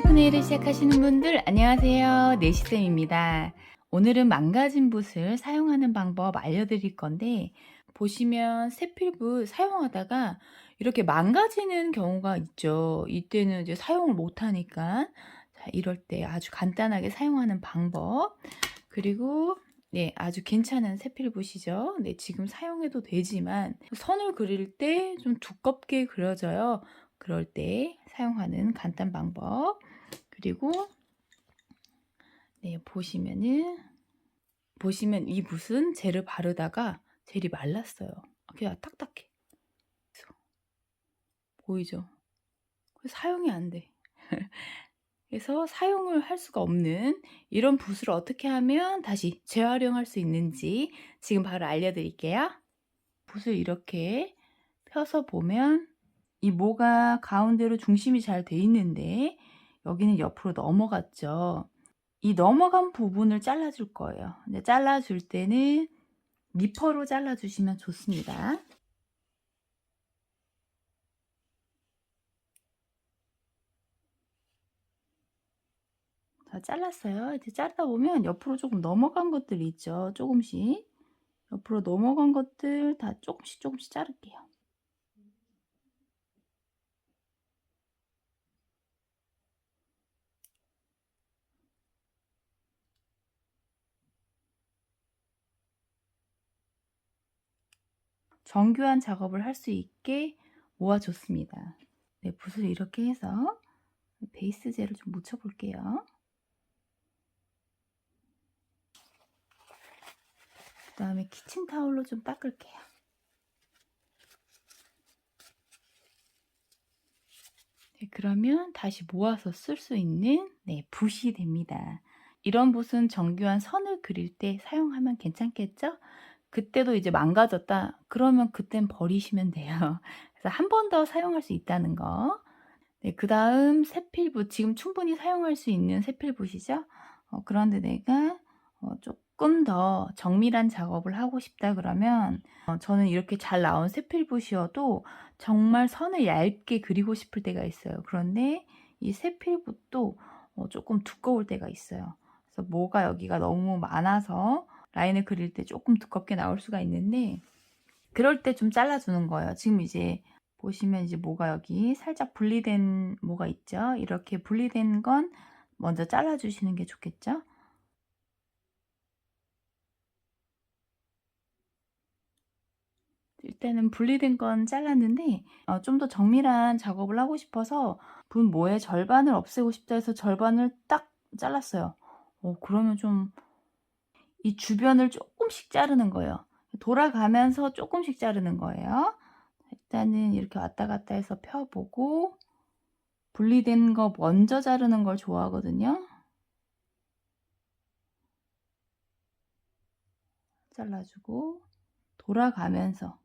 셀프 네일을 시작하시는 분들 안녕하세요. 네시쌤입니다. 오늘은 망가진 붓을 사용하는 방법 알려드릴 건데 보시면 세필붓 사용하다가 이렇게 망가지는 경우가 있죠. 이때는 이제 사용을 못하니까. 자, 이럴 때 아주 간단하게 사용하는 방법. 그리고 네, 아주 괜찮은 세필붓이죠. 네, 지금 사용해도 되지만 선을 그릴 때 좀 두껍게 그려져요. 그럴 때 사용하는 간단 방법. 그리고 네, 보시면은 보시면 이 붓은 젤을 바르다가 젤이 말랐어요. 그냥 딱딱해. 보이죠? 그래서 사용이 안 돼. 그래서 사용을 할 수가 없는 이런 붓을 어떻게 하면 다시 재활용할 수 있는지 지금 바로 알려드릴게요. 붓을 이렇게 펴서 보면 이 모가 가운데로 중심이 잘 돼 있는데 여기는 옆으로 넘어갔죠. 이 넘어간 부분을 잘라줄 거예요. 근데 잘라줄 때는 니퍼로 잘라주시면 좋습니다. 자, 잘랐어요. 이제 자르다 보면 옆으로 조금 넘어간 것들이 있죠. 조금씩. 옆으로 넘어간 것들 다 조금씩 조금씩 자를게요. 정교한 작업을 할 수 있게 모아줬습니다. 네, 붓을 이렇게 해서 베이스 젤을 좀 묻혀볼게요. 그 다음에 키친타올로 좀 닦을게요. 네, 그러면 다시 모아서 쓸 수 있는 네, 붓이 됩니다. 이런 붓은 정교한 선을 그릴 때 사용하면 괜찮겠죠? 그때도 이제 망가졌다. 그러면 그땐 버리시면 돼요. 그래서 한 번 더 사용할 수 있다는 거. 네, 그 다음 세필붓. 지금 충분히 사용할 수 있는 세필붓이죠. 어, 그런데 내가 어, 조금 더 정밀한 작업을 하고 싶다 그러면 어, 저는 이렇게 잘 나온 세필붓이어도 정말 선을 얇게 그리고 싶을 때가 있어요. 그런데 이 세필붓도 어, 조금 두꺼울 때가 있어요. 그래서 뭐가 여기가 너무 많아서 라인을 그릴 때 조금 두껍게 나올 수가 있는데 그럴 때 좀 잘라주는 거예요. 지금 이제 보시면 이제 뭐가 여기 살짝 분리된 뭐가 있죠. 이렇게 분리된 건 먼저 잘라주시는 게 좋겠죠. 일단은 분리된 건 잘랐는데 어, 좀 더 정밀한 작업을 하고 싶어서 분모의 절반을 없애고 싶다 해서 절반을 딱 잘랐어요. 어, 그러면 좀 이 주변을 조금씩 자르는 거예요. 돌아가면서 조금씩 자르는 거예요. 일단은 이렇게 왔다 갔다 해서 펴보고 분리된 거 먼저 자르는 걸 좋아하거든요. 잘라주고 돌아가면서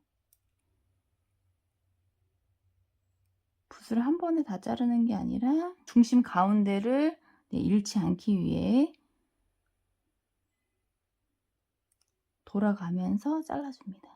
붓을 한 번에 다 자르는 게 아니라 중심 가운데를 네, 잃지 않기 위해 돌아가면서 잘라줍니다.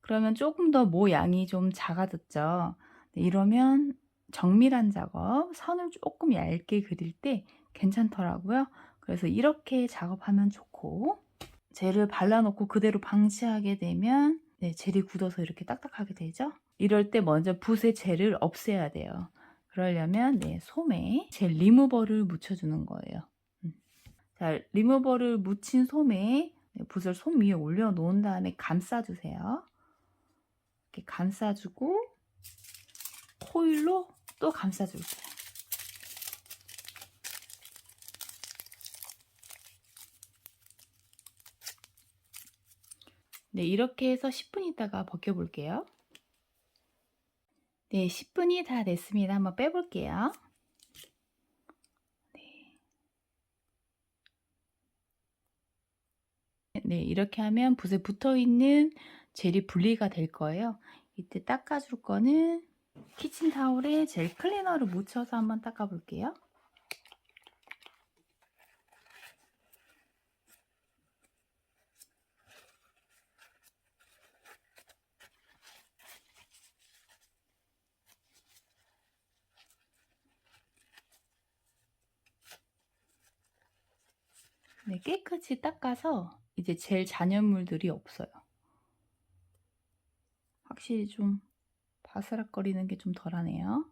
그러면 조금 더 모양이 좀 작아졌죠. 네, 이러면 정밀한 작업, 선을 조금 얇게 그릴 때 괜찮더라고요. 그래서 이렇게 작업하면 좋고 젤을 발라놓고 그대로 방치하게 되면 네, 젤이 굳어서 이렇게 딱딱하게 되죠. 이럴 때 먼저 붓의 젤을 없애야 돼요. 그러려면 네, 솜에 젤 리무버를 묻혀주는 거예요. 음. 자, 리무버를 묻힌 솜에 네, 붓을 솜 위에 올려놓은 다음에 감싸주세요. 이렇게 감싸주고 코일로 또 감싸줄게요. 네, 이렇게 해서 10분 있다가 벗겨볼게요. 네, 10분이 다 됐습니다. 한번 빼볼게요. 네. 네, 이렇게 하면 붓에 붙어있는 젤이 분리가 될 거예요. 이때 닦아줄 거는 키친타올에 젤 클리너를 묻혀서 한번 닦아볼게요. 네, 깨끗이 닦아서 이제 젤 잔여물들이 없어요. 확실히 좀 바스락거리는 게 좀 덜하네요.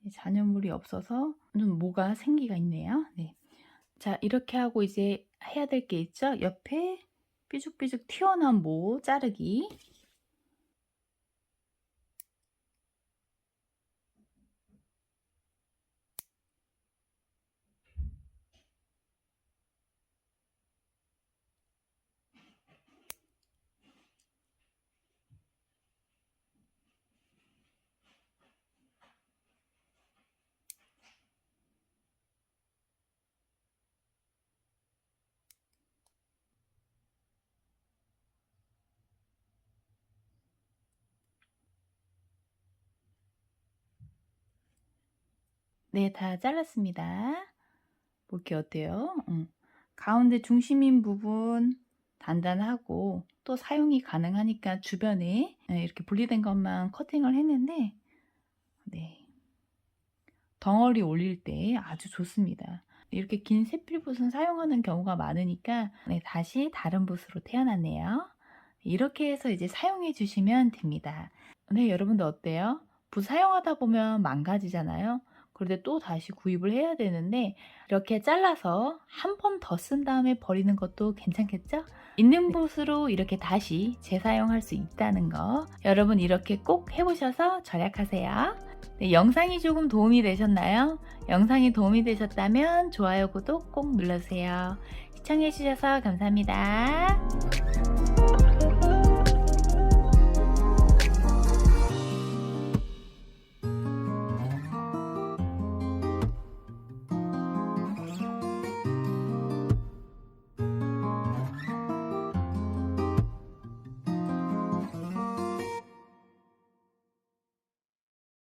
네, 잔여물이 없어서 좀 모가 생기가 있네요. 네. 자, 이렇게 하고 이제 해야 될 게 있죠? 옆에 삐죽삐죽 튀어나온 모 자르기. 네, 다 잘랐습니다. 볼게 어때요? 음. 가운데 중심인 부분 단단하고 또 사용이 가능하니까 주변에 네, 이렇게 분리된 것만 커팅을 했는데 네. 덩어리 올릴 때 아주 좋습니다. 이렇게 긴 새필붓은 사용하는 경우가 많으니까 네, 다시 다른 붓으로 태어났네요. 이렇게 해서 이제 사용해 주시면 됩니다. 네, 여러분들 어때요? 붓 사용하다 보면 망가지잖아요. 그런데 또 다시 구입을 해야 되는데 이렇게 잘라서 한 번 더 쓴 다음에 버리는 것도 괜찮겠죠? 있는 붓으로 이렇게 다시 재사용할 수 있다는 거 여러분 이렇게 꼭 해보셔서 절약하세요. 네, 영상이 조금 도움이 되셨나요? 영상이 도움이 되셨다면 좋아요, 구독 꼭 눌러주세요. 시청해주셔서 감사합니다.